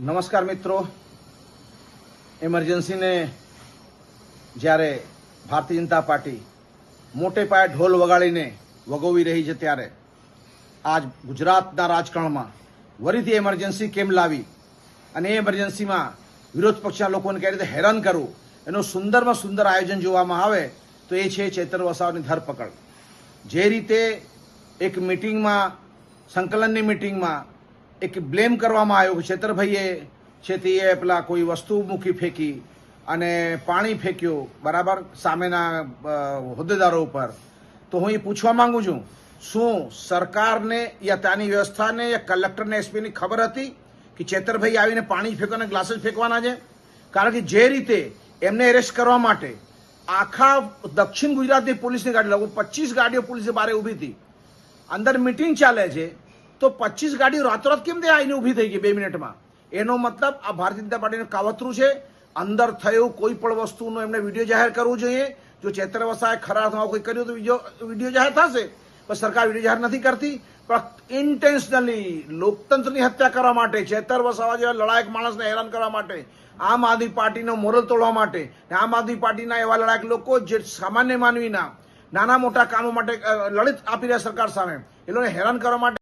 નમસ્કાર મિત્રો. એમરજન્સીને જ્યારે ભારતીય જનતા પાર્ટી મોટે પાયે ઢોલ વગાડીને વગોવી રહી છે ત્યારે આજ ગુજરાતના રાજકારણમાં વરીથી એમરજન્સી કેમ લાવી અને એ એમરજન્સીમાં વિરોધ પક્ષના લોકોને કઈ રીતે હેરાન કરવું, એનું સુંદરમાં સુંદર આયોજન જોવામાં આવે તો એ છે ચેતર વસાવાની ધરપકડ. જે રીતે એક મિટિંગમાં સંકલનની મિટિંગમાં એક બ્લેમ કરવામાં આવ્યો છેતરભાઈએ છે તે પેલા કોઈ વસ્તુ મૂકી ફેંકી અને પાણી ફેંક્યું બરાબર સામેના હોદ્દેદારો ઉપર. તો હું એ પૂછવા માંગુ છું, શું સરકારને યા ત્યાંની વ્યવસ્થાને યા કલેક્ટરને, એસપીની ખબર હતી કે ચેતરભાઈ આવીને પાણી ફેંકવાના ગ્લાસીસ ફેંકવાના છે? કારણ કે જે રીતે એમને એરેસ્ટ કરવા માટે આખા દક્ષિણ ગુજરાતની પોલીસની ગાડી, લગભગ પચીસ ગાડીઓ પોલીસે બારે ઊભી હતી. અંદર મિટિંગ ચાલે છે તો પચીસ ગાડી રાતોરાત કેમ તે આવીને ઊભી થઈ ગઈ બે મિનિટમાં? એનો મતલબ આ ભારતીય જનતા પાર્ટીનું કાવતરું છે. અંદર થયું કોઈ પણ વસ્તુનો એમને વીડિયો જાહેર કરવું જોઈએ. જો ચેતર વસાએ ખરા અર્થમાં કોઈ કર્યું તો વીડિયો વીડિયો જાહેર થશે. પણ સરકાર વીડિયો જાહેર નથી કરતી. પણ ઇન્ટેન્શનલી લોકતંત્રની હત્યા કરવા માટે, ચેતર વસાવા જેવા લડાયક માણસને હેરાન કરવા માટે, આમ આદમી પાર્ટીનો મોરલ તોડવા માટે આમ આદમી પાર્ટીના એવા લડાયક લોકો જે સામાન્ય માનવીના નાના મોટા કામો માટે લડિત આપી રહ્યા સરકાર સામે, એ લોકોને હેરાન કરવા માટે